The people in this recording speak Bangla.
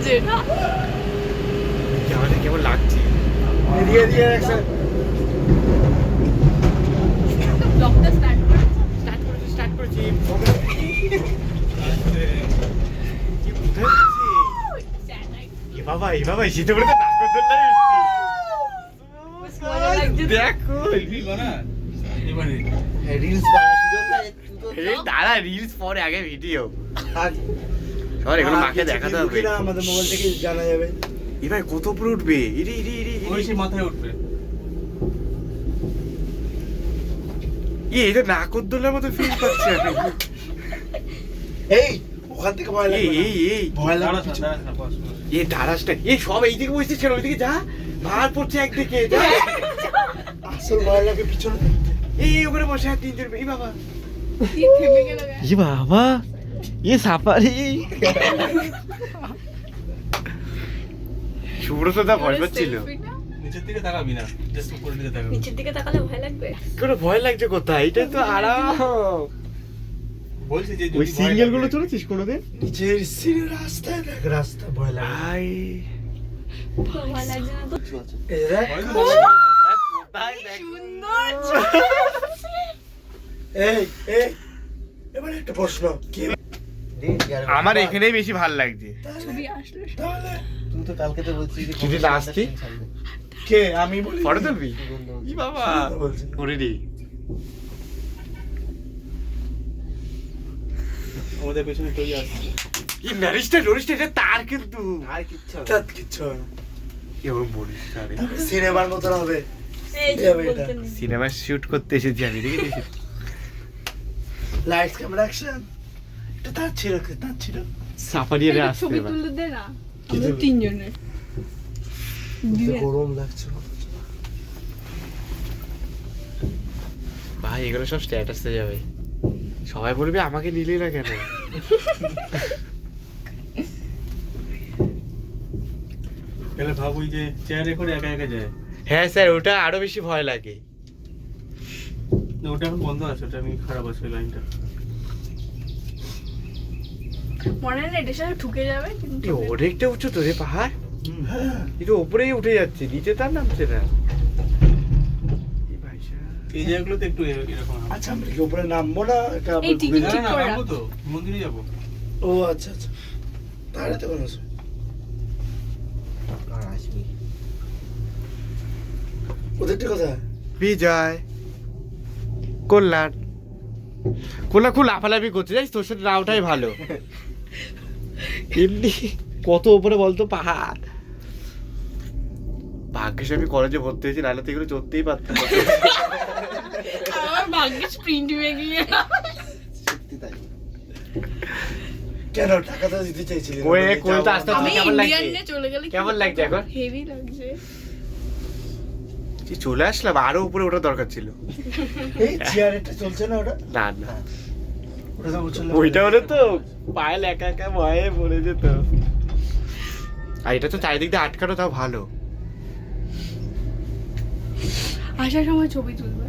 লাগছে কেমন লাগছে? এদিকে এদিকে একটা ব্লগটা স্টার্ট করে স্টার্ট করেছি স্টার্ট কি এ বাবা এ বাবা শীতে পড়ে। দেখো। রিলস বানাচ্ছি তো না একটু তো এই দাঁড়া রিলস পরে আগে ভিডিও। সবার এগুলো আর মাকে দেখাতে হবে। কিনা আমাদের মোবাইল থেকে জানা যাবে। এ ভাই কত উপরে উঠবে? ইরি ইরি ইরি। ওই সে মাথায় উঠবে। এ এটা নাকরদোল্লার মতো ফিল পাচ্ছি আমি। এই ওখান থেকে ভয় এই না। এই এই। ভয় দাঁড়া লাগবে কিছু। দাঁড়া দাঁড়া বস বস। এ ধারাসটা এ সব এইদিকে বসতে ছিল ওইদিকে যা। ভার পড়ছে একদিকে যা। আসল ভয় লাগে পিছনে। এই ওখানে বসে আর তিনজন এই বাবা। কি থেমে গেল গা? ই বাবা। এ সাফারি সুব্রত দা ভয় পাচ্ছিল? নিচের দিকে তাকাবি না জাস্ট উপরের দিকে তাকাবি। নিচের দিকে তাকালে ভয় লাগবে। কোনো ভয় লাগছে কোথায়? এটা তো আরাম। বলছি যে ওই সিঙ্গেলগুলো চলেছিস কোনোদিন? নিচের সিঁড়ি রাস্তায় দেখ রাস্তা ভয় লাগে। ভাই ভয় লাগছে না তো। সুন্দর। এই এই। এবার একটা প্রশ্ন কে আমার এখানেই বেশি ভালো লাগছে। ছবি আসলো তুই তো কালকে তো বলছিস যদি না আসতি? কে? আমি বলি। ফটো তুলবি? ই বাবা? করে রে আমাদের পেছনে তৈরি আসছে। এই ম্যারেজটা লরিসটা এটা তার কিন্তু। আর কিচ্ছু। তার বলিস সিনেমার হবে। সিনেমা শুট করতে এসেছি আমি দেখেছিস? লাইটস ক্যামেরা অ্যাকশন আসতে ছবি তুলে দে না। আমরা? তিনজনের গরম লাগছে ভাই এগুলো সব স্ট্যাটাসে যাবে। সবাই বলবে আমাকে নিলি না কেন? তাহলে ভাব ওই যে চেয়ারে করে একা একা যায়। হ্যাঁ স্যার ওটা আরও বেশি ভয় লাগে। ওটা এখন বন্ধ আছে ওটা আমি খারাপ আছে লাইনটা মনে হয় এটার সাথে ঠুকে যাবে কিন্তু অনেকটা উঁচু তো রে পাহাড়। হ্যাঁ এটা উপরেই উঠে যাচ্ছে নিচে তার নামছে না। এ ভাই সাহেব। এই জায়গাগুলোতে একটু এরকম আচ্ছা আমরা কি উপরে নামবো না? এটা আবার টিকিট ঘুরে না যাব? না ঠিক করে নামবো তো। মন্দিরে যাব। ও আচ্ছা আচ্ছা। তাহলে তো কোনো আর আসবি। ওদেরটা কোথায় বিজয় কল্যাণ। কল্যাণ খুব লাফালাফি করছে জানিস? তোর সাথে না ওঠাই ভালো। এমনি কত উপরে বলতো পাহাড়। ভাগ্যেশ আমি কলেজে ভর্তি হয়েছি নাহলে তো এগুলো চড়তেই পারতাম। আমার ভাগ্যে স্প্রিন্ট হয়ে গিয়ে সত্যি তাই। কেন টাকাটা দিতে চাইছিলি না? কোন তো যাব আস্তে কেমন লাগছে? চলে গেলে কেমন লাগছে এখন? হেভি লাগছে। চলে আসলাম আরও উপরে ওঠার দরকার ছিল। এই চেয়ারটা চলছে না ওটা? না না। ওটা উঠলে ওইটা হলে তো পায়েল একা একা ভয়ে পড়ে যেত। আর এটা তো চারিদিক দিয়ে আটকানো তাও ভালো। আসার সময় ছবি তুলবে।